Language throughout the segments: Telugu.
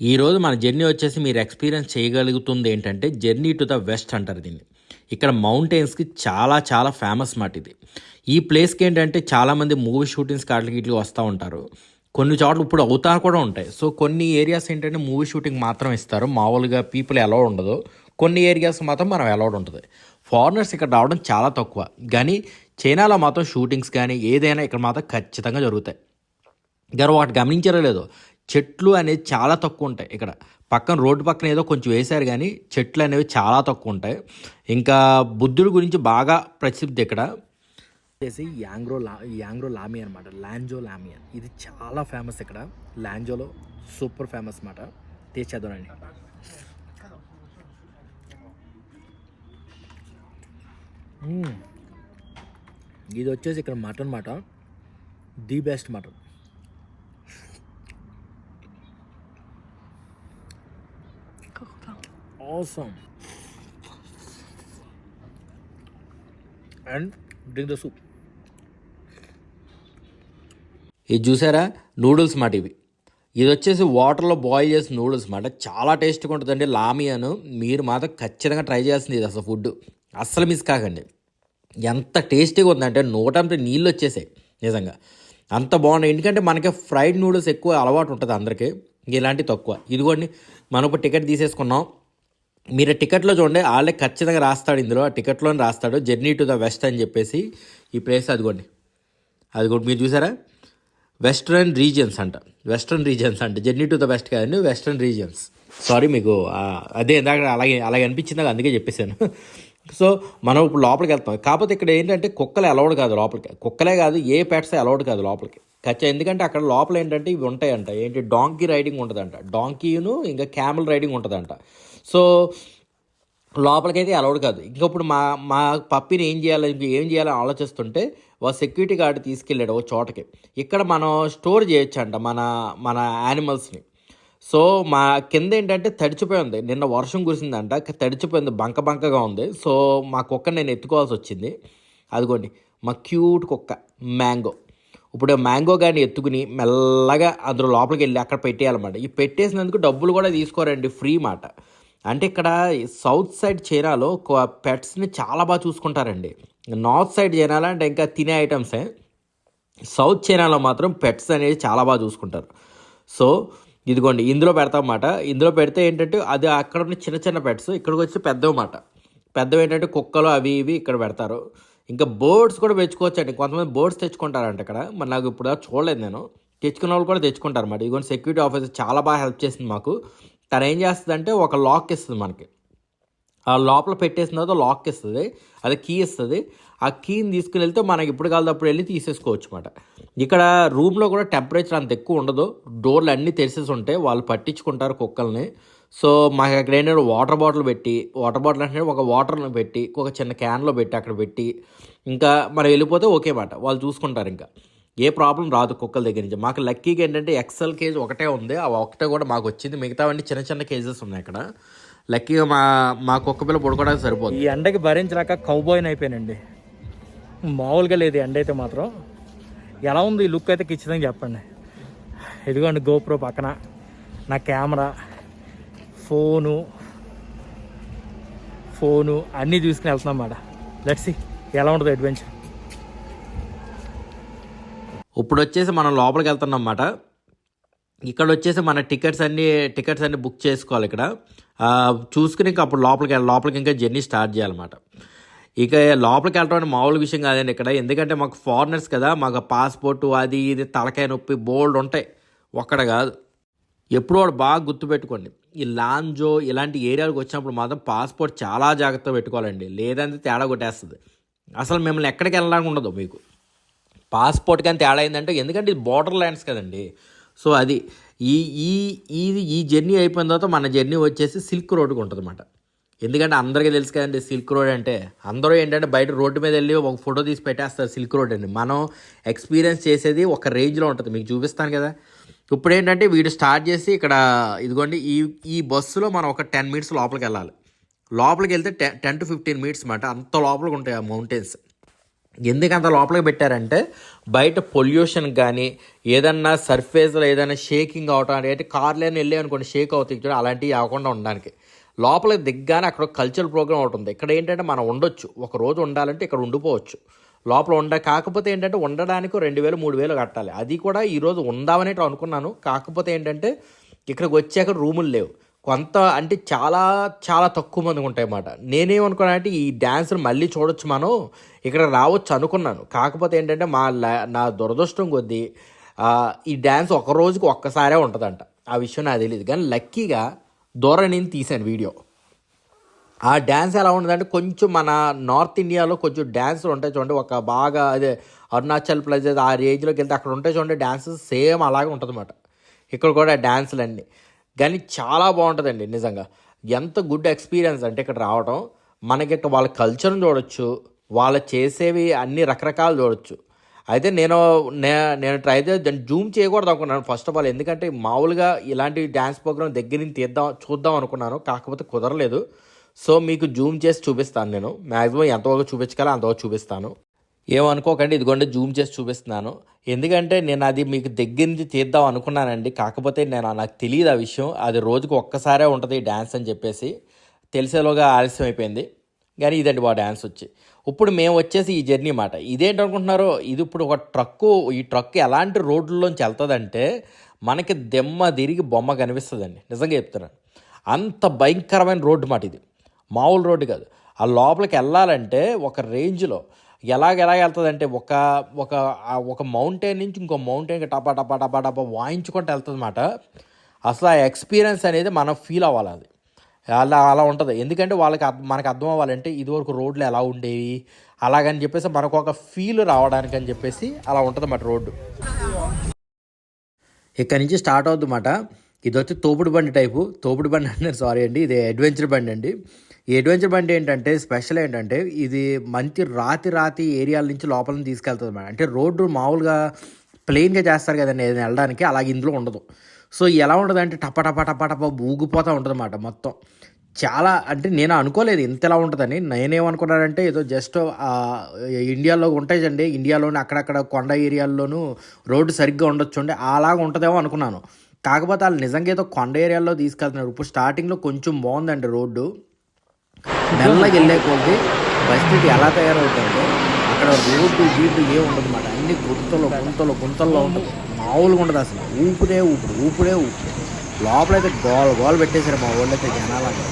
ఈరోజు మన జర్నీ వచ్చేసి మీరు ఎక్స్పీరియన్స్ చేయగలుగుతుంది ఏంటంటే జర్నీ టు ద వెస్ట్ అంటారు దీన్ని. ఇక్కడ మౌంటైన్స్కి చాలా చాలా ఫేమస్ మాట ఇది. ఈ ప్లేస్కి ఏంటంటే చాలామంది మూవీ షూటింగ్స్ కాట్లకి ఇట్లా వస్తూ ఉంటారు. కొన్ని చోట్ల ఇప్పుడు అవుతా కూడా ఉంటాయి. సో కొన్ని ఏరియాస్ ఏంటంటే మూవీ షూటింగ్ మాత్రం ఇస్తారు. మామూలుగా పీపుల్ ఎలా ఉండదు. కొన్ని ఏరియాస్ మాత్రం మనం అలౌడ్ ఉంటుంది. ఫారినర్స్ ఇక్కడ రావడం చాలా తక్కువ. కానీ చైనాలో మాత్రం షూటింగ్స్ కానీ ఏదైనా ఇక్కడ మాత్రం ఖచ్చితంగా జరుగుతాయి. గారు ఒకటి గమనించారో లేదో చెట్లు అనేది చాలా తక్కువ ఉంటాయి. ఇక్కడ పక్కన రోడ్డు పక్కన ఏదో కొంచెం వేశారు కానీ చెట్లు అనేవి చాలా తక్కువ ఉంటాయి. ఇంకా బుద్ధుడి గురించి బాగా ప్రసిద్ధి ఇక్కడ. వచ్చేసి యాంగ్రో లా యాంగ్రో లామి అనమాట లాంజో లామియా ఇది చాలా ఫేమస్ ఇక్కడ. లాంజోలో సూపర్ ఫేమస్ అనమాట టేస్ట్ చేద్దామండి ఇది వచ్చేసి ఇక్కడ మటన్ మాట the best mutton. Awesome. And drink the soup ఇది చూసారా? నూడిల్స్ మాట ఇవి. ఇది వచ్చేసి వాటర్లో బాయిల్ చేసిన నూడిల్స్ మాట. చాలా టేస్ట్గా ఉంటుందండి. లామియాను. మీరు మాత్రం ఖచ్చితంగా ట్రై చేయాల్సింది ఇది అసలు ఫుడ్ అస్సలు మిస్ కాకండి. ఎంత టేస్టీగా ఉందంటే నూటంటే నీళ్ళు వచ్చేసాయి. నిజంగా. అంత బాగున్నాయి. ఎందుకంటే మనకి ఫ్రైడ్ నూడిల్స్ ఎక్కువ అలవాటు ఉంటుంది అందరికీ. ఇలాంటి తక్కువ. ఇదిగోండి మనం ఇప్పుడు టికెట్ తీసేసుకున్నాం. మీరు టికెట్లో చూడండి వాళ్ళే ఖచ్చితంగా రాస్తాడు ఇందులో. ఆ టికెట్లోనే రాస్తాడు. జర్నీ టు ద వెస్ట్ అని చెప్పేసి ఈ ప్లేస్ అదిగోండి. అదిగోండి మీరు చూసారా? వెస్ట్రన్ రీజియన్స్ అంట. వెస్ట్రన్ రీజియన్స్ అంట. జర్నీ టు ద వెస్ట్ కాదండి వెస్ట్రన్ రీజియన్స్. సారీ మీకు అదే ఇందాక అలాగే అలాగే అనిపించింది అందుకే చెప్పేశాను. సో మనం ఇప్పుడు లోపలికి వెళ్తాం. కాకపోతే ఇక్కడ ఏంటంటే కుక్కలు అలౌడ్ కాదు లోపలికి. కుక్కలే కాదు ఏ పెట్స్ అలౌడ్ కాదు లోపలికి. ఖచ్చితంగా ఎందుకంటే అక్కడ లోపల ఏంటంటే ఇవి ఉంటాయంట. ఏంటి? డాంకీ రైడింగ్ ఉంటుందంట. డాంకీను ఇంకా క్యామెల్ రైడింగ్ ఉంటుందంట. సో లోపలికైతే అలౌడ్ కాదు. ఇంకప్పుడు మా మా పప్పిని ఏం చేయాలి? ఏం చేయాలని ఆలోచిస్తుంటే వా సెక్యూరిటీ గార్డ్ తీసుకెళ్ళాడు ఓ చోటకి. ఇక్కడ మనం స్టోర్ చేయొచ్చు అంట మన మన యానిమల్స్ని. సో మా కింద ఏంటంటే తడిచిపోయి ఉంది. నిన్న వర్షం కురిసిందంట. తడిచిపోయింది. బంక బంకగా ఉంది. సో మా కుక్క నేను ఎత్తుకోవాల్సి వచ్చింది. అదిగోండి. మా క్యూట్ కుక్క. మ్యాంగో. ఇప్పుడు మ్యాంగో కానీ ఎత్తుకుని మెల్లగా అందులో లోపలికి వెళ్ళి అక్కడ పెట్టేయాలన్నమాట. ఈ పెట్టేసినందుకు డబ్బులు కూడా తీసుకోరండి ఫ్రీ మాట. అంటే ఇక్కడ సౌత్ సైడ్ చైనాలో పెట్స్ని చాలా బాగా చూసుకుంటారండి. నార్త్ సైడ్ చైనాలో అంటే ఇంకా తినే ఐటమ్సే సౌత్ చైనాలో మాత్రం పెట్స్ అనేది చాలా బాగా చూసుకుంటారు. సో ఇదిగోండి ఇందులో పెడతామన్నమాట. ఇందులో పెడితే ఏంటంటే అది అక్కడ ఉన్న చిన్న చిన్న పెట్స్ ఇక్కడికి వచ్చి పెద్దవమాట పెద్దవి ఏంటంటే కుక్కలు అవి ఇవి ఇక్కడ పెడతారు. ఇంకా బర్డ్స్ కూడా తెచ్చుకోవచ్చండి అండి కొంతమంది బర్డ్స్ తెచ్చుకుంటారంట ఇక్కడ. మరి నాకు ఇప్పుడు చూడలేదు నేను. తెచ్చుకున్న వాళ్ళు కూడా తెచ్చుకుంటారు అన్నమాట ఇదిగోండి సెక్యూరిటీ ఆఫీసర్ చాలా బాగా హెల్ప్ చేసింది మాకు. తను ఏం చేస్తుందంటే ఒక లాక్ ఇస్తుంది మనకి. ఆ లోపల పెట్టేసిన తర్వాత లాక్ ఇస్తుంది. అది కీ ఇస్తుంది. ఆ కీని తీసుకుని వెళ్తే మనకి ఇప్పుడు అప్పుడు వెళ్ళి తీసేసుకోవచ్చు అనమాట ఇక్కడ రూమ్లో కూడా టెంపరేచర్ అంత ఎక్కువ ఉండదు. డోర్లు అన్నీ తెరిసేసి ఉంటాయి వాళ్ళు పట్టించుకుంటారు కుక్కల్ని. సో మాకు అక్కడ ఏంటంటే వాటర్ బాటిల్ పెట్టి వాటర్ బాటిల్ అంటే ఒక వాటర్లో పెట్టి ఒక చిన్న క్యాన్లో పెట్టి అక్కడ పెట్టి ఇంకా మనం వెళ్ళిపోతే ఓకే మాట. వాళ్ళు చూసుకుంటారు ఇంకా. ఏ ప్రాబ్లం రాదు కుక్కల దగ్గర నుంచి. మాకు లక్కీగా ఏంటంటే ఎక్సెల్ కేజ్ ఒకటే ఉంది. ఆ ఒకటే కూడా మాకు వచ్చింది. మిగతావన్నీ చిన్న చిన్న కేజెస్ ఉన్నాయి అక్కడ. లక్కీగా మా మా కుక్క పిల్ల పడుకోవడానికి సరిపోతుంది ఈ ఎండకి భరించలేక కౌబాయిన్ అయిపోయానండి. మామూలుగా లేదు ఎండ అయితే మాత్రం. ఎలా ఉంది ఈ లుక్ అయితే ఖచ్చితంగా చెప్పండి. ఇదిగోండి గోప్రో పక్కన. నా కెమెరా ఫోను ఫోను అన్నీ తీసుకుని వెళ్తున్నాం అన్నమాట లెట్స్ ఎలా ఉంటుంది అడ్వెంచర్ ఇప్పుడు వచ్చేసి మనం లోపలికి వెళ్తున్నాం అన్నమాట. ఇక్కడ వచ్చేసి మన టికెట్స్ అన్ని టికెట్స్ అన్ని బుక్ చేసుకోవాలి ఇక్కడ. చూసుకుని ఇంకా అప్పుడు లోపలికి లోపలికి ఇంకా జర్నీ స్టార్ట్ చేయాలన్నమాట. ఇక లోపలికి వెళ్ళడం అంటే మామూలు విషయం కాదండి ఇక్కడ. ఎందుకంటే మాకు ఫారినర్స్ కదా మాకు పాస్పోర్ట్ అది ఇది తలకాయ నొప్పి బోల్డ్ ఉంటాయి. ఒక్కడ కాదు. ఎప్పుడు వాడు బాగా గుర్తుపెట్టుకోండి. ఈ లాంజో ఇలాంటి ఏరియాలకు వచ్చినప్పుడు మాత్రం పాస్పోర్ట్ చాలా జాగ్రత్తగా పెట్టుకోవాలండి. లేదంటే తేడా కొట్టేస్తుంది. అసలు మిమ్మల్ని ఎక్కడికి వెళ్ళడానికి ఉండదు మీకు. పాస్పోర్ట్ కానీ తేడా అయిందంటే ఎందుకంటే ఇది బార్డర్ ల్యాండ్స్ కదండి. సో అది ఈ ఈ ఇది ఈ జర్నీ అయిపోయిన తర్వాత మన జర్నీ వచ్చేసి సిల్క్ రోడ్కి ఉంటుంది అన్నమాట ఎందుకంటే అందరికీ తెలుసు కదండి సిల్క్ రోడ్ అంటే అందరూ ఏంటంటే బయట రోడ్డు మీద వెళ్ళి ఒక ఫోటో తీసి పెట్టేస్తారు సిల్క్ రోడ్ అండి మనం ఎక్స్పీరియన్స్ చేసేది ఒక రేంజ్లో ఉంటుంది. మీకు చూపిస్తాను కదా. ఇప్పుడు ఏంటంటే వీడు స్టార్ట్ చేసి ఇక్కడ ఇదిగోండి ఈ ఈ బస్సులో మనం ఒక టెన్ మినిట్స్ లోపలికి వెళ్ళాలి. లోపలికి వెళ్తే ten ten to fifteen minutes మాట. అంత లోపలికి ఉంటాయి ఆ మౌంటైన్స్. ఎందుకు అంత లోపలికి పెట్టారంటే బయట పొల్యూషన్ కానీ ఏదన్నా సర్ఫేస్లో ఏదైనా షేకింగ్ అవటం అంటే కార్లేని వెళ్ళే అనుకోండి షేక్ అవుతాయి చూడండి అలాంటివి అవ్వకుండా ఉండడానికి. లోపలికి దిగ్గానే అక్కడ కల్చరల్ ప్రోగ్రామ్ ఒకటి ఉంది. ఇక్కడ ఏంటంటే మనం ఉండొచ్చు. ఒక రోజు ఉండాలంటే ఇక్కడ ఉండిపోవచ్చు. లోపల ఉండ కాకపోతే ఏంటంటే ఉండడానికి రెండు వేలు మూడు వేలు కట్టాలి. అది కూడా ఈరోజు ఉందామని అనుకున్నాను. కాకపోతే ఏంటంటే ఇక్కడికి వచ్చాక రూములు లేవు. కొంత అంటే చాలా చాలా తక్కువ మంది ఉంటాయి అన్నమాట. నేనేమనుకున్నానంటే ఈ డ్యాన్స్ని మళ్ళీ చూడొచ్చు మనం ఇక్కడ రావచ్చు అనుకున్నాను. కాకపోతే ఏంటంటే మా నా దురదృష్టం కొద్దీ ఈ డ్యాన్స్ ఒక రోజుకి ఒక్కసారే ఉంటుందంట. ఆ విషయం నాకు తెలియదు కానీ లక్కీగా దూరం నేను తీశాను వీడియో. ఆ డ్యాన్స్ ఎలా ఉండదంటే కొంచెం మన నార్త్ ఇండియాలో కొంచెం డ్యాన్సులు ఉంటాయి చూడండి. ఒక బాగా అదే అరుణాచల్ ప్రదేశ్ ఆ రేంజ్లోకి వెళ్తే అక్కడ ఉంటాయి చూడండి. డ్యాన్సెస్ సేమ్ అలాగే ఉంటుంది అన్నమాట ఇక్కడ కూడా డ్యాన్సులు అన్నీ కానీ చాలా బాగుంటుందండి నిజంగా. ఎంత గుడ్ ఎక్స్పీరియన్స్ అంటే ఇక్కడ రావడం మనకి ఇక్కడ వాళ్ళ కల్చర్ని చూడొచ్చు. వాళ్ళు చేసేవి అన్ని రకరకాలు చూడొచ్చు. అయితే నేను నే- నేను ట్రై చేసి దాన్ని జూమ్ చేయకూడదు అనుకున్నాను ఫస్ట్ ఆఫ్ ఆల్. ఎందుకంటే మామూలుగా ఇలాంటి డ్యాన్స్ ప్రోగ్రామ్ దగ్గర నుంచి తీద్దాం చూద్దాం అనుకున్నాను. కాకపోతే కుదరలేదు. సో మీకు జూమ్ చేసి చూపిస్తాను నేను. మ్యాక్సిమం ఎంతవరకు చూపించగల అంతవరకు చూపిస్తాను. ఏమనుకోకండి ఇదిగోండి జూమ్ చేసి చూపిస్తున్నాను. ఎందుకంటే నేను అది మీకు దగ్గర నుంచి తీద్దాం అనుకున్నానండి. కాకపోతే నేను నాకు తెలియదు ఆ విషయం. అది రోజుకు ఒక్కసారే ఉంటుంది ఈ డ్యాన్స్ అని చెప్పేసి. తెలిసేలోగా ఆలస్యం అయిపోయింది. కానీ ఇదండి మా డ్యాన్స్ వచ్చి. ఇప్పుడు మేము వచ్చేసి ఈ జర్నీ మాట. ఇదేంటి అనుకుంటున్నారో ఇది ఇప్పుడు ఒక ట్రక్కు ఈ ట్రక్ ఎలాంటి రోడ్లలోంచి వెళ్తుందంటే మనకి దెమ్మ తిరిగి బొమ్మ కనిపిస్తుందండి. నిజంగా చెప్తున్నాను. అంత భయంకరమైన రోడ్డు మాట ఇది. మామూలు రోడ్డు కాదు. ఆ లోపలికి వెళ్ళాలంటే ఒక రేంజ్లో ఎలాగ ఎలా వెళ్తుందంటే ఒక ఒక ఒక మౌంటైన్ నుంచి ఇంకో మౌంటైన్కి టపా టపా టపా టపా వాయించుకుంటూ వెళ్తుంది అనమాట అసలు ఆ ఎక్స్పీరియన్స్ అనేది మనం ఫీల్ అవ్వాలి అది. అలా అలా ఉంటుంది. ఎందుకంటే వాళ్ళకి మనకు అర్థం అవ్వాలంటే ఇదివరకు రోడ్లు ఎలా ఉండేవి అలాగని చెప్పేసి మనకు ఒక ఫీల్ రావడానికి అని చెప్పేసి అలా ఉంటుంది అన్నమాట రోడ్డు. ఇక్కడ నుంచి స్టార్ట్ అవుతుందన్నమాట ఇది వచ్చి తోపుడు బండి టైపు తోపుడు బండి అంటే సారీ అండి ఇది అడ్వెంచర్ బండి అండి. ఈ అడ్వెంచర్ బండి ఏంటంటే స్పెషల్ ఏంటంటే ఇది మంచి రాతి రాతి ఏరియాల నుంచి లోపల తీసుకెళ్తుంది మేడం అంటే రోడ్డు మామూలుగా ప్లెయిన్గా చేస్తారు కదండి ఏదైనా వెళ్ళడానికి అలాగే ఇందులో ఉండదు. సో ఎలా ఉండదు అంటే టప టప టప టప ఊగిపోతూ ఉంటుంది అన్నమాట మొత్తం. చాలా అంటే నేను అనుకోలేదు ఇంత ఎలా ఉంటుందని. నేనేమనుకున్నానంటే ఏదో జస్ట్ ఇండియాలో ఉంటాయండి ఇండియాలోనే అక్కడక్కడ కొండ ఏరియాల్లోనూ రోడ్డు సరిగ్గా ఉండొచ్చు అండి అలాగ ఉంటుందేమో అనుకున్నాను. కాకపోతే వాళ్ళు నిజంగా ఏదో కొండ ఏరియాలో తీసుకెళ్తున్నారు. ఇప్పుడు స్టార్టింగ్లో కొంచెం బాగుందండి రోడ్డు. మెల్లగా వెళ్ళే కొద్ది పరిస్థితి ఎలా తయారవుతుందో అక్కడ రోడ్డు గీటు ఏ ఉండదు అన్నమాట. అన్ని గుంతలు గుంతలు గుంతల్లో ఉంటుంది. మామూలుగా ఉండదు అసలు. ఊపుడే ఊపుడు ఊపుడే ఊపుడు. లోపలైతే గోల గోల పెట్టేశారు మా వాళ్ళు అయితే జనాలని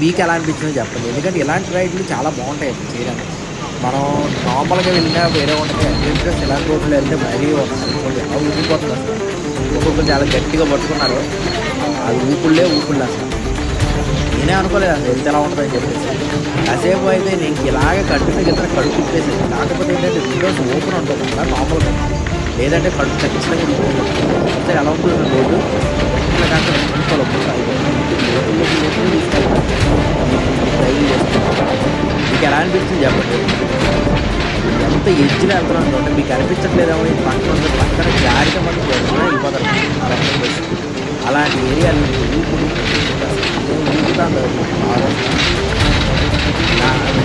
మీకు ఎలా అనిపించిందో చెప్పండి. ఎందుకంటే ఇలాంటి రైడ్లు చాలా బాగుంటాయి చేయడానికి. మనం నార్మల్గా వెళ్ళినా వేరే ఉంటుంది అడ్వెంచరస్ ఇలాంటి రోడ్లు వెళ్తే మరీ ఒకసారి చూడండి ఊపిపోతుంది అసలు. ఒక్కొక్కరు చాలా గట్టిగా పట్టుకున్నారు. అది ఊపుళ్ళే ఊపుళ్ళు అసలు. నేనే అనుకోలేదు అసలు ఎంత ఎలా ఉంటుందని చెప్పేసి. కాసేపు అయితే నేను ఇలాగే కడుపు కింద కడుపు తిప్పేసింది కాకపోతే ఏంటంటే విండోస్ ఓపెన్ ఉంటుంది కదా నార్మల్గా లేదంటే కడుపు ఖచ్చితంగా ఉంటుంది ఎలా ఉంటుంది రోడ్డు ఎట్లా కాక గుంతలు గుంత లోపలికి లోపలికి తీసుకెళ్తాను. ట్రైన్ చేస్తాను. మీకు ఎలా అనిపిస్తుంది చెప్పండి? ఎంత ఎడ్జ్లో వెళ్తున్నాం అంటే మీకు అనిపించట్లేదేమో ఈ పక్కన ఉంది పక్కన జారిగా మనం వెళ్తున్నా వెళ్ళిపోతారు అలాంటి ఉంటుంది అలాంటి ఏరియాలు ఊపుడు ఊపుతాను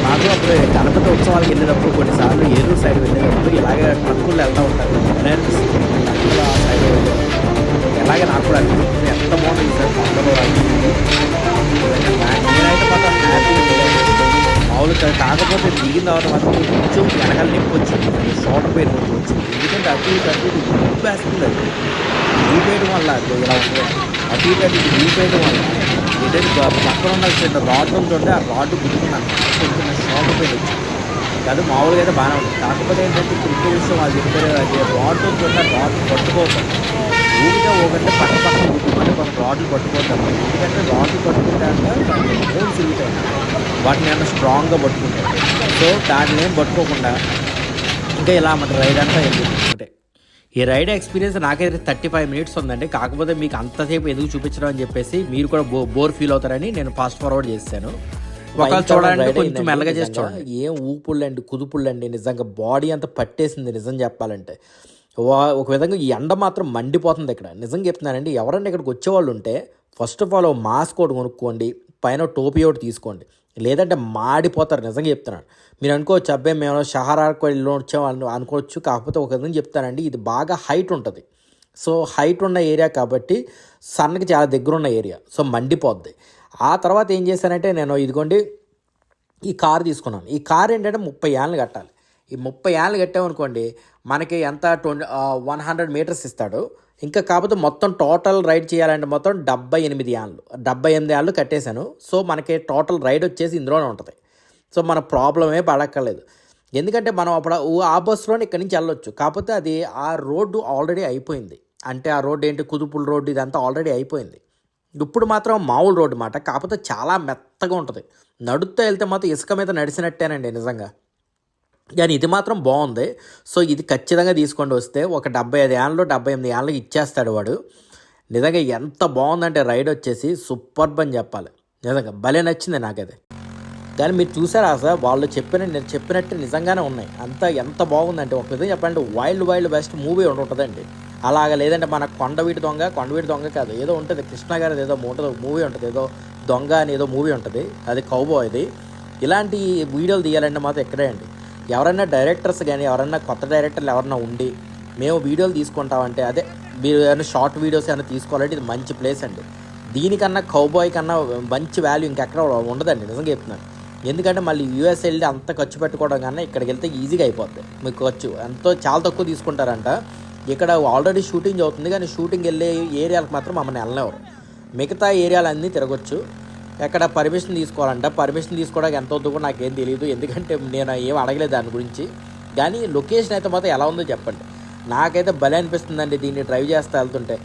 మాకు అప్పుడు గణపతి ఉత్సవాలకు వెళ్ళేటప్పుడు కొన్నిసార్లు ఏలూరు సైడ్ వెళ్ళేటప్పుడు ఇలాగే ట్రక్కులు వెళ్తూ ఉంటారు. అనిపిస్తుంది ట్రక్కులు ఆ సైడ్ ఎలాగే నాకు కూడా అనిపిస్తుంది ఎంత బాగుంది సార్ కొండలో నేనైతే మాత్రం హ్యాపీగా మామూలుగా కాకపోతే దిగిన తర్వాత మాత్రం కొంచెం వెనకాల నొప్పి వచ్చింది. షోల్డర్ పెయిన్ కొంచెం వచ్చింది. ఎందుకంటే అటు ఇటు అటు ఇటు ఊపేస్తుంది అది. ఊపేయడం వల్ల అది ఇలా ఉంటుంది అటు ఇటు అటు ఇటు ఊపేయడం వల్ల ఏదైతే పక్కన ఉన్న చిన్న రాడ్ ఉంటుంటే ఆ రాడ్ గుర్తున్నాను కొంచెం షోల్డర్ పెయిన్ వచ్చింది. కాదు మామూలుగా అయితే బాగానే ఉంటుంది కాకపోతే ఏంటంటే ఇప్పుడు విషయం వాళ్ళు చెప్పారు అది రాడ్ ఉంటుంటే రాడ్ పట్టుకోకండి ఊరికే ఒకటే పక్క పక్కన ఊపుకుంటే కొంత రాడ్లు పట్టుకోవద్దాం ఎందుకంటే రాడ్లు పట్టుకుంటాక బోన్స్ తిరుగుతాయి వాటిని ఏమన్నా స్ట్రాంగ్గా పట్టుకుంటాయి సో దాన్ని ఏం పట్టుకోకుండా ఇంకా ఇలా మన రైడ్ అంతా వెళ్ళింది ఒకటే ఈ రైడ్ ఎక్స్పీరియన్స్ నాకైతే థర్టీ ఫైవ్ మినిట్స్ ఉందండి. కాకపోతే మీకు అంతసేపు ఎందుకు చూపించడం అని చెప్పేసి మీరు కూడా బో బోర్ ఫీల్ అవుతారని నేను ఫాస్ట్ ఫార్వర్డ్ చేశాను ఒకవేళ చూడాలంటే కొంచెం మెల్లగా చేసి చూడండి. ఏం ఊపుళ్ళండి కుదుపుళ్ళండి నిజంగా బాడీ అంతా పట్టేసింది నిజం చెప్పాలంటే. ఒక విధంగా ఈ ఎండ మాత్రం మండిపోతుంది ఇక్కడ. నిజంగా చెప్తున్నానండి ఎవరైనా ఇక్కడికి వచ్చేవాళ్ళు ఉంటే ఫస్ట్ ఆఫ్ ఆల్ మాస్క్ ఒకటి కొనుక్కోండి పైన టోపీ ఒకటి తీసుకోండి. లేదంటే మాడిపోతారు నిజంగా చెప్తున్నాను. మీరు అనుకోవచ్చు అబ్బాయి మేము షహరాకు వెళ్ళి వచ్చాం అనుకోవచ్చు కాకపోతే ఒక విధంగా చెప్తానండి ఇది బాగా హైట్ ఉంటుంది. సో హైట్ ఉన్న ఏరియా కాబట్టి సన్కి చాలా దగ్గర ఉన్న ఏరియా సో మండిపోద్ది. ఆ తర్వాత ఏం చేశానంటే నేను ఇదిగోండి ఈ కారు తీసుకున్నాను. ఈ కారు ఏంటంటే ముప్పై ఏళ్ళు కట్టాలి. ఈ ముప్పై ఏళ్ళు కట్టామనుకోండి మనకి ఎంత ట్వంటీ వన్ హండ్రెడ్ మీటర్స్ ఇస్తాడు. ఇంకా కాకపోతే మొత్తం టోటల్ రైడ్ చేయాలంటే మొత్తం డెబ్బై ఎనిమిది యాళ్ళు డెబ్బై ఎనిమిది యాళ్ళు కట్టేశాను. సో మనకి టోటల్ రైడ్ వచ్చేసి ఇందులోనే ఉంటుంది. సో మన ప్రాబ్లమే పడక్కర్లేదు. ఎందుకంటే మనం అప్పుడు ఊ- ఆ బస్సులోనే ఇక్కడి నుంచి వెళ్ళొచ్చు. కాకపోతే అది ఆ రోడ్డు ఆల్రెడీ అయిపోయింది. అంటే ఆ రోడ్డు ఏంటి కుదుపుల రోడ్డు ఇదంతా ఆల్రెడీ అయిపోయింది. ఇప్పుడు మాత్రం మామూలు రోడ్డు మాట. కాకపోతే చాలా మెత్తగా ఉంటుంది. నడుస్తూ వెళ్తే మాత్రం ఇసుక మీద నడిచినట్టేనండి నిజంగా. కానీ ఇది మాత్రం బాగుంది. సో ఇది ఖచ్చితంగా తీసుకొని వస్తే ఒక డెబ్బై ఐదు ఏళ్ళలో డెబ్బై ఎనిమిది ఏళ్ళకి ఇచ్చేస్తాడు వాడు. నిజంగా ఎంత బాగుందంటే రైడ్ వచ్చేసి సూపర్బ్ అని చెప్పాలి. నిజంగా భలే నచ్చింది నాకది దాన్ని మీరు చూసారా సార్ వాళ్ళు చెప్పిన నేను చెప్పినట్టు నిజంగానే ఉన్నాయి. అంత ఎంత బాగుందంటే ఒక విధంగా చెప్పాలంటే వైల్డ్ వైల్డ్ బెస్ట్ మూవీ ఉంటుందండి. అలాగ లేదంటే మన కొండవీటి దొంగ కొండవీటి దొంగ కాదు. ఏదో ఉంటుంది కృష్ణ గారిది ఏదో ఉంటుంది మూవీ ఉంటుంది ఏదో దొంగ అని ఏదో మూవీ ఉంటుంది. అది కౌబో ఇది ఇలాంటి వీడియోలు తీయాలంటే మాత్రం ఎక్కడే అండి. ఎవరైనా డైరెక్టర్స్ కానీ ఎవరైనా కొత్త డైరెక్టర్లు ఎవరైనా ఉండి మేము వీడియోలు తీసుకుంటామంటే అదే మీరు ఏమైనా షార్ట్ వీడియోస్ ఏమైనా తీసుకోవాలంటే ఇది మంచి ప్లేస్ అండి. దీనికన్నా కౌబాయ్ కన్నా మంచి వాల్యూ ఇంకెక్కడ ఉండదండి నిజంగా చెప్తున్నాను. ఎందుకంటే మళ్ళీ యూఎస్ వెళ్ళి అంత ఖర్చు పెట్టుకోవడం కన్నా ఇక్కడికి వెళ్తే ఈజీగా అయిపోద్ది. మీకు ఖర్చు ఎంతో చాలా తక్కువ తీసుకుంటారంట. ఇక్కడ ఆల్రెడీ షూటింగ్ అవుతుంది కానీ షూటింగ్ వెళ్ళే ఏరియాలకు మాత్రం మమ్మల్ని వెళ్ళనివ్వరు. మిగతా ఏరియాలన్నీ తిరగొచ్చు. ఎక్కడ పర్మిషన్ తీసుకోవాలంట. పర్మిషన్ తీసుకోవడానికి ఎంత అవుతుందో కూడా నాకేం తెలియదు ఎందుకంటే నేను ఏం అడగలేదు దాని గురించి. కానీ లొకేషన్ అయితే మాత్రం ఎలా ఉందో చెప్పండి. నాకైతే భలే అనిపిస్తుందండి దీన్ని డ్రైవ్ చేస్తూ వెళ్తుంటే.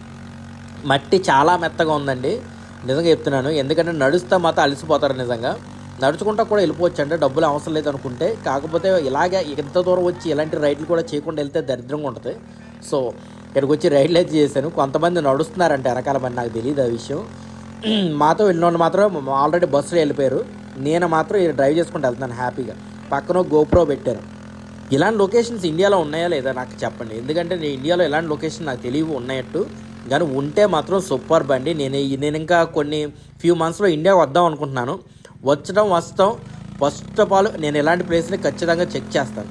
మట్టి చాలా మెత్తగా ఉందండి. నిజంగా చెప్తున్నాను. ఎందుకంటే నడుస్తా మాత్రం అలసిపోతారు నిజంగా. నడుచుకుంటా కూడా వెళ్ళిపోవచ్చు అంటే డబ్బులు అవసరం లేదు అనుకుంటే. కాకపోతే ఇలాగే ఇంత దూరం వచ్చి ఇలాంటి రైడ్లు కూడా చేయకుండా వెళ్తే దరిద్రంగా ఉంటుంది. సో ఇక్కడికి వచ్చి రైడ్లు అయితే చేశాను. కొంతమంది నడుస్తున్నారంటే వెనకాల మరి నాకు తెలియదు ఆ విషయం. మాతో వెళ్ళిన వాళ్ళు మాత్రం ఆల్రెడీ బస్సులో వెళ్ళిపోయారు. నేను మాత్రం డ్రైవ్ చేసుకుంటూ వెళ్తున్నాను హ్యాపీగా. పక్కన గోప్రో పెట్టారు. ఇలాంటి లొకేషన్స్ ఇండియాలో ఉన్నాయా లేదా నాకు చెప్పండి. ఎందుకంటే నేను ఇండియాలో ఇలాంటి లొకేషన్ నాకు తెలియవు ఉన్నాయట్టు. కానీ ఉంటే మాత్రం సూపర్ బండి. నేను నేను ఇంకా కొన్ని ఫ్యూ మంత్స్లో ఇండియా వద్దాం అనుకుంటున్నాను. వచ్చడం వస్తాం. ఫస్ట్ ఆఫ్ ఆల్ నేను ఇలాంటి ప్లేస్ని ఖచ్చితంగా చెక్ చేస్తాను.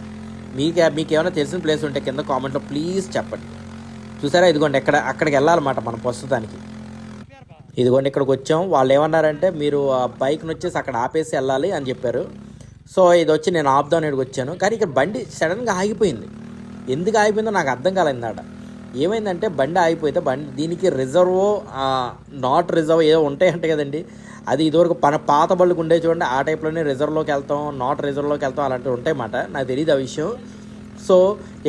మీకు మీకు ఏమైనా తెలిసిన ప్లేస్ ఉంటే కింద కామెంట్లో ప్లీజ్ చెప్పండి. చూసారా? ఇదిగోండి ఎక్కడ అక్కడికి వెళ్ళాలన్నమాట మనం ప్రస్తుతానికి. ఇదిగోండి ఇక్కడికి వచ్చాం. వాళ్ళు ఏమన్నారంటే మీరు ఆ బైక్ని వచ్చేసి అక్కడ ఆపేసి వెళ్ళాలి అని చెప్పారు. సో ఇది వచ్చి నేను ఆపుదాం ఇక్కడికి వచ్చాను. కానీ ఇక్కడ బండి సడన్గా ఆగిపోయింది. ఎందుకు ఆగిపోయిందో నాకు అర్థం కాలేదాడ ఏమైందంటే బండి ఆగిపోతే బండి దీనికి రిజర్వ్ నాట్ రిజర్వ్ ఏదో ఉంటాయంటే కదండి. అది ఇదివరకు పన పాత బళ్ళకు ఉండే చూడండి ఆ టైప్లోనే రిజర్వ్లోకి వెళ్తాం నాట్ రిజర్వ్లోకి వెళ్తాం అలాంటివి ఉంటాయన్నమాట. నాకు తెలియదు ఆ విషయం. సో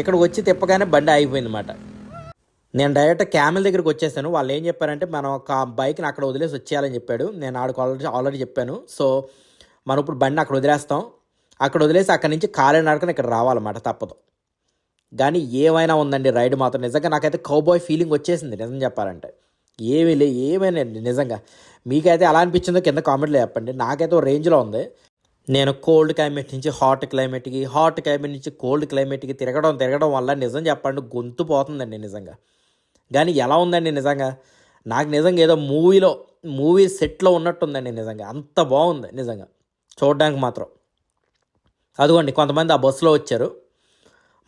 ఇక్కడికి వచ్చి తిప్పగానే బండి ఆగిపోయింది అన్నమాట నేను డైరెక్ట్ క్యామెల్ దగ్గరికి వచ్చేసాను. వాళ్ళు ఏం చెప్పారంటే మనం ఒక బైక్ని అక్కడ వదిలేసి వచ్చేయాలని చెప్పాడు. నేను ఆడికి ఆల్రెడీ ఆల్రెడీ చెప్పాను. సో మనం ఇప్పుడు బండి అక్కడ వదిలేస్తాం. అక్కడ వదిలేసి అక్కడ నుంచి కాలినడకన ఇక్కడ రావాలన్నమాట తప్పదు. కానీ ఏమైనా ఉందండి రైడ్ మాత్రం. నిజంగా నాకైతే కౌబాయ్ ఫీలింగ్ వచ్చేసింది నిజం చెప్పాలంటే. ఏమీ లే ఏమైనా నిజంగా. మీకైతే ఎలా అనిపించిందో కింద కామెంట్లో చెప్పండి. నాకైతే ఓ రేంజ్లో ఉంది. నేను కోల్డ్ క్లైమేట్ నుంచి హాట్ క్లైమేట్కి హాట్ క్లైమేట్ నుంచి కోల్డ్ క్లైమేట్కి తిరగడం తిరగడం వల్ల నిజం చెప్పండి గొంతు పోతుందండి నిజంగా. కానీ ఎలా ఉందండి నిజంగా? నాకు నిజంగా ఏదో మూవీలో మూవీ సెట్లో ఉన్నట్టుందండి నిజంగా. అంత బాగుంది నిజంగా. చూడడానికి మాత్రం. అదిగోండి కొంతమంది ఆ బస్సులో వచ్చారు.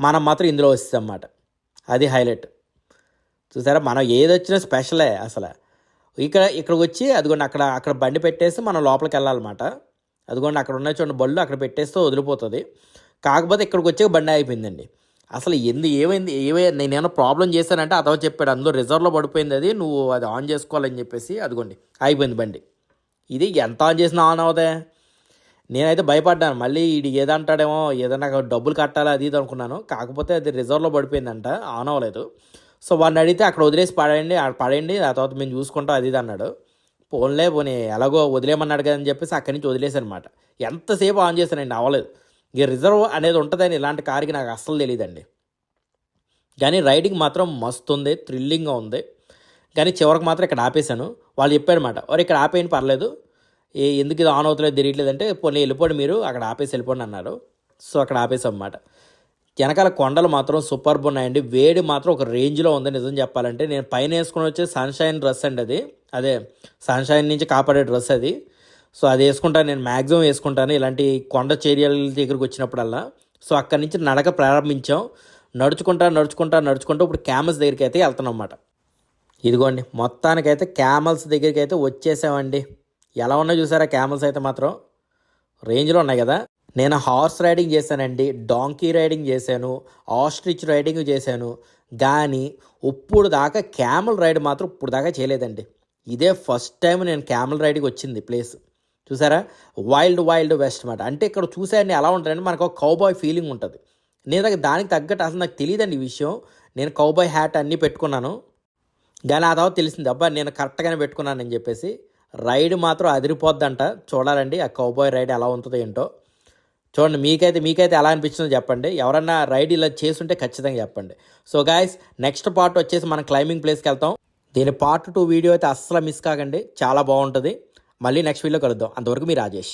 మనం మాత్రం ఇందులో వస్తాం అన్నమాట అది హైలైట్. చూసారా? మనం ఏది వచ్చినా స్పెషలే అసలు. ఇక్కడ ఇక్కడికి వచ్చి అదిగోండి అక్కడ అక్కడ బండి పెట్టేసి మనం లోపలికి వెళ్ళాలన్నమాట. అదిగోండి అక్కడ ఉన్న చూడండి బళ్ళు అక్కడ పెట్టేస్తే వదిలిపోతుంది. కాకపోతే ఇక్కడికి వచ్చే బండి అయిపోయిందండి అసలు ఎందు ఏమైంది ఏమై నేనేమో ప్రాబ్లం చేశానంటే అతవ చెప్పాడు. అందులో రిజర్వ్లో పడిపోయింది అది నువ్వు అది ఆన్ చేసుకోవాలని చెప్పేసి అదిగోండి అయిపోయింది బండి. ఇది ఎంత ఆన్ చేసినా ఆన్ అవుదే నేనైతే భయపడ్డాను మళ్ళీ ఇది ఏదంటాడేమో ఏదైనా డబ్బులు కట్టాలి అది ఇది అనుకున్నాను. కాకపోతే అది రిజర్వ్లో పడిపోయిందంట ఆన్ అవ్వలేదు. సో వాడిని అడిగితే అక్కడ వదిలేసి పడేయండి పడేయండి ఆ తర్వాత మేము చూసుకుంటాం అది ఇది అన్నాడు. పోన్లే పోనీ ఎలాగో వదిలేయమన్నాడు కదా అని చెప్పేసి అక్కడి నుంచి వదిలేసాను అనమాట ఎంతసేపు ఆన్ చేశానండి అవ్వలేదు. ఈ రిజర్వ్ అనేది ఉంటుందని ఇలాంటి కార్కి నాకు అస్సలు తెలియదండి కానీ రైడింగ్ మాత్రం మస్తు ఉంది థ్రిల్లింగ్గా ఉంది. కానీ చివరికి మాత్రం ఇక్కడ ఆపేశాను. వాళ్ళు చెప్పారన్నమాట వారు ఇక్కడ ఆపేయని పర్లేదు. ఏ ఎందుకు ఇది ఆన్ అవుతలేదు తెలియట్లేదు అంటే పోనీ వెళ్ళిపోండి మీరు అక్కడ ఆపేసి వెళ్ళిపోండి అన్నారు. సో అక్కడ ఆపేసాం అనమాట వెనకాల కొండలు మాత్రం సూపర్బ్ ఉన్నాయండి. వేడి మాత్రం ఒక రేంజ్లో ఉంది నిజం చెప్పాలంటే. నేను పైన వేసుకుని వచ్చే సన్షైన్ డ్రెస్ అండి అది. అదే సన్షైన్ నుంచి కాపాడే డ్రెస్ అది. సో అది వేసుకుంటాను నేను మ్యాక్సిమం వేసుకుంటాను. ఇలాంటి కొండ చర్యల దగ్గరికి వచ్చినప్పుడల్లా. సో అక్కడి నుంచి నడక ప్రారంభించాం. నడుచుకుంటా నడుచుకుంటా నడుచుకుంటూ ఇప్పుడు క్యామల్స్ దగ్గరికి అయితే వెళ్తున్నాం అన్నమాట. ఇదిగోండి మొత్తానికైతే క్యామల్స్ దగ్గరికి అయితే వచ్చేసామండి. ఎలా ఉన్నాయో చూసారా క్యామల్స్ అయితే మాత్రం? రేంజ్లో ఉన్నాయి కదా. నేను హార్స్ రైడింగ్ చేశానండి డాంకీ రైడింగ్ చేశాను ఆస్ట్రిచ్ రైడింగ్ చేశాను. కానీ ఇప్పుడు దాకా క్యామల్ రైడ్ మాత్రం ఇప్పుడు దాకా చేయలేదండి. ఇదే ఫస్ట్ టైం నేను క్యామల్ రైడింగ్ వచ్చింది ప్లేస్. చూసారా? వైల్డ్ వైల్డ్ వెస్ట్ మాట. అంటే ఇక్కడ చూసాయని ఎలా ఉంటారంటే మనకు ఒక కౌబాయ్ ఫీలింగ్ ఉంటుంది. నేను దగ్గర దానికి తగ్గట్టు అసలు నాకు తెలియదండి ఈ విషయం. నేను కౌబాయ్ హ్యాట్ అన్నీ పెట్టుకున్నాను. కానీ ఆ తర్వాత తెలిసింది అబ్బా నేను కరెక్ట్గానే పెట్టుకున్నానని చెప్పేసి. రైడ్ మాత్రం అదిరిపోద్దంట. చూడాలండి ఆ కౌబాయ్ రైడ్ ఎలా ఉంటుందో ఏంటో. చూడండి మీకైతే మీకైతే ఎలా అనిపించిందో చెప్పండి. ఎవరన్నా రైడ్ ఇలా చేస్తుంటే ఖచ్చితంగా చెప్పండి. సో గాయస్ నెక్స్ట్ పార్ట్ వచ్చేసి మనం క్లైంబింగ్ ప్లేస్కి వెళ్తాం. దీని పార్ట్ టూ వీడియో అయితే అస్సలు మిస్ కాకండి. చాలా బాగుంటుంది. మళ్ళీ నెక్స్ట్ వీడియో కలుద్దాం. అంతవరకు మీ రాజేష్.